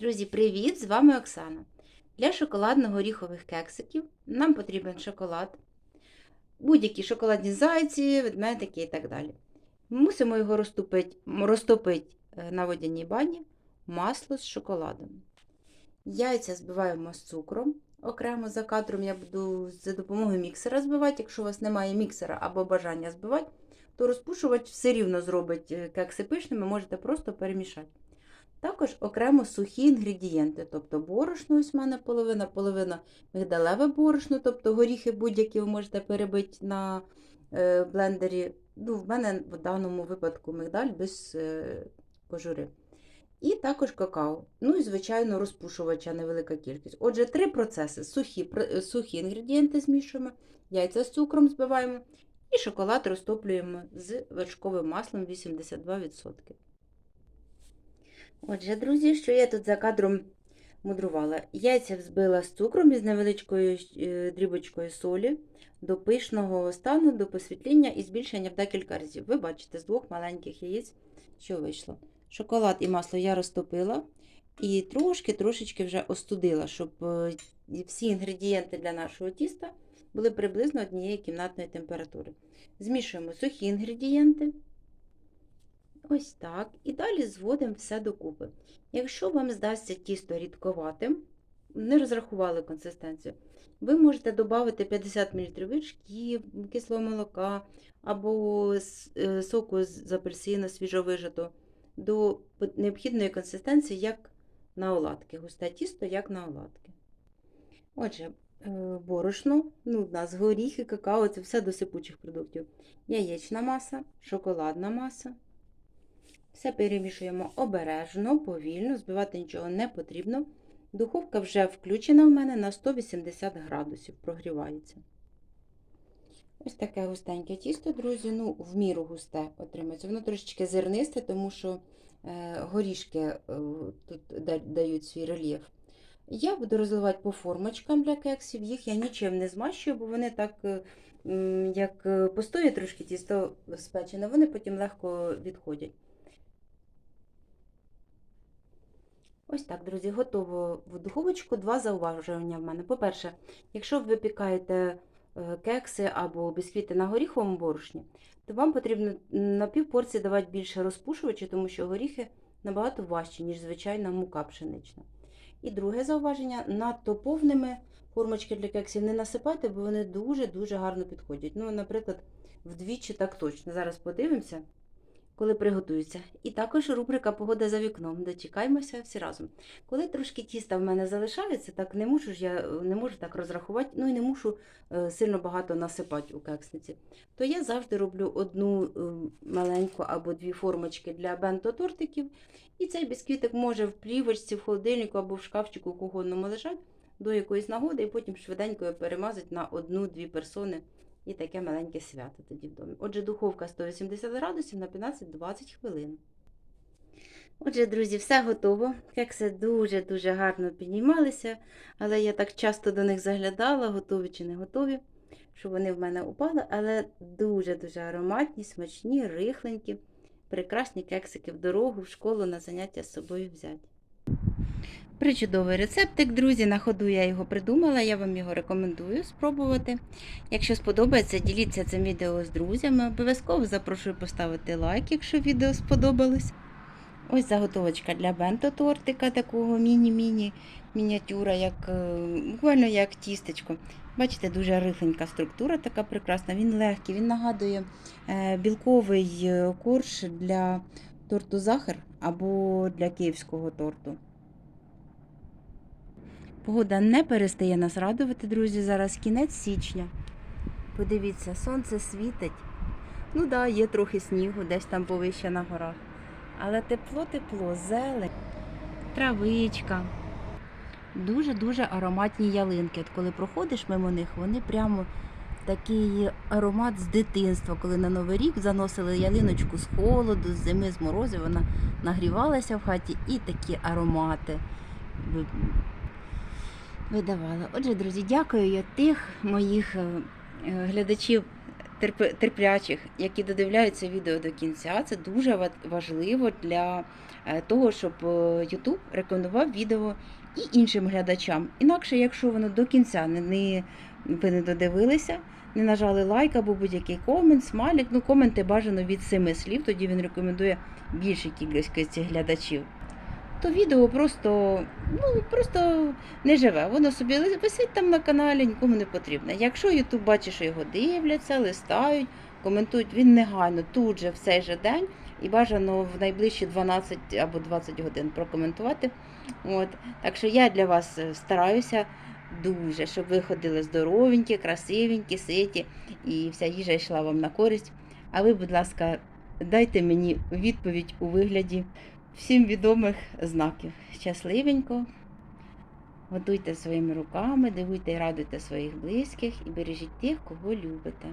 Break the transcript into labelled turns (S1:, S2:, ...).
S1: Друзі, привіт! З вами Оксана. Для шоколадно-горіхових кексиків нам потрібен шоколад, будь-які шоколадні зайці, ведмедики і так далі. Мусимо його розтопити, розтопити е, на водяній бані масло з шоколадом. Яйця збиваємо з цукром. Окремо за кадром я буду за допомогою міксера збивати. Якщо у вас немає міксера або бажання збивати, то розпушувач все рівно зробить е, кекси пишними, можете просто перемішати. Також окремо сухі інгредієнти, тобто борошно, ось в мене половина, половина мигдалеве борошно, тобто горіхи будь-які ви можете перебити на е, блендері. Ну, в мене в даному випадку мигдаль без е, кожури. І також какао. Ну і, звичайно, розпушувача невелика кількість. Отже, три процеси: сухі, е, сухі інгредієнти змішуємо, яйця з цукром збиваємо і шоколад розтоплюємо з вершковим маслом 82%. Отже, друзі, що я тут за кадром мудрувала? Яйця взбила з цукром із невеличкою е, дрібочкою солі до пишного стану, до посвітління і збільшення в декілька разів. Ви бачите, з двох маленьких яєць, що вийшло. Шоколад і масло я розтопила і трошки-трошечки вже остудила, щоб е, всі інгредієнти для нашого тіста були приблизно однієї кімнатної температури. Змішуємо сухі інгредієнти. Ось так. І далі зводимо все докупи. Якщо вам здасться тісто рідковатим, не розрахували консистенцію, ви можете додати 50 мл вершків, кислого молока або е, соку з апельсина свіжовижатого до необхідної консистенції, як на оладки. Густе тісто, як на оладки. Отже, е, борошно, ну, у нас горіхи, какао це все до сипучих продуктів. Яєчна маса, шоколадна маса. Все перемішуємо обережно, повільно, збивати нічого не потрібно. Духовка вже включена в мене на 180 градусів, прогрівається. Ось таке густеньке тісто, друзі, ну, в міру густе отримається. Воно трошечки зернисте, тому що е, горішки е, тут да- дають свій рельєф. Я буду розливати по формочкам для кексів. Їх я нічим не змащую, бо вони так, е, як постоє трошки тісто спечене, вони потім легко відходять. Ось так, друзі, готово в духовочку. Два зауваження в мене. По-перше, якщо ви випікаєте е, кекси або бісквіти на горіховому борошні, то вам потрібно на півпорції давати більше розпушувача, тому що горіхи набагато важчі, ніж звичайна мука пшенична. І друге зауваження: надто повними формочки для кексів не насипайте, бо вони дуже-дуже гарно підходять. Ну, наприклад, вдвічі так точно. Зараз подивимося коли приготуються. І також рубрика Погода за вікном. Дочекаємося всі разом. Коли трошки тіста в мене залишається, так не можу ж я не можу так розрахувати, ну і не мушу е, сильно багато насипати у кексниці. То я завжди роблю одну е, маленьку або дві формочки для бенто-тортиків. І цей бісквітик може в плівочці, в холодильнику або в шкафчику кухонному лежати до якоїсь нагоди, і потім швиденько перемазати на одну-дві персони. І таке маленьке свято тоді в домі. Отже, духовка 180 градусів на 15-20 хвилин. Отже, друзі, все готово. Кекси дуже-дуже гарно піднімалися, але я так часто до них заглядала, готові чи не готові, щоб вони в мене упали, але дуже-дуже ароматні, смачні, рихленькі, прекрасні кексики в дорогу, в школу на заняття з собою взяти. Причудовий рецептик, друзі, на ходу я його придумала, я вам його рекомендую спробувати. Якщо сподобається, діліться цим відео з друзями. Обов'язково запрошую поставити лайк, якщо відео сподобалось. Ось заготовочка для бенто-тортика, такого міні-міні мініатюра, як, е, буквально як тістечко. Бачите, дуже рихленька структура, така прекрасна. Він легкий, він нагадує е, білковий е, корж для торту захар або для київського торту. Погода не перестає нас радувати, друзі. Зараз кінець січня. Подивіться, сонце світить. Ну так, да, є трохи снігу, десь там повище на горах. Але тепло-тепло, зелень, травичка. Дуже-дуже ароматні ялинки. От коли проходиш мимо них, вони прямо такий аромат з дитинства, коли на Новий рік заносили ялиночку з холоду, з зими, з морозу, вона нагрівалася в хаті і такі аромати видавала. Отже, друзі, дякую я тих моїх е, е, глядачів терплячих, які додивляються відео до кінця. Це дуже ва- важливо для е, того, щоб YouTube рекомендував відео і іншим глядачам. Інакше, якщо воно до кінця не, не ви не додивилися, не нажали лайк або будь-який комент, смайлик, ну коменти бажано від семи слів, тоді він рекомендує більшій кількості глядачів. То відео просто, ну, просто не живе. Воно собі висить там на каналі, нікому не потрібне. Якщо YouTube бачить, що його дивляться, листають, коментують, він негайно тут же в цей же день і бажано в найближчі 12 або 20 годин прокоментувати. От. Так що я для вас е, стараюся дуже, щоб ви ходили здоровенькі, красивенькі, ситі, і вся їжа йшла вам на користь. А ви, будь ласка, дайте мені відповідь у вигляді всім відомих знаків. Щасливенько. Готуйте своїми руками, дивуйте і радуйте своїх близьких і бережіть тих, кого любите.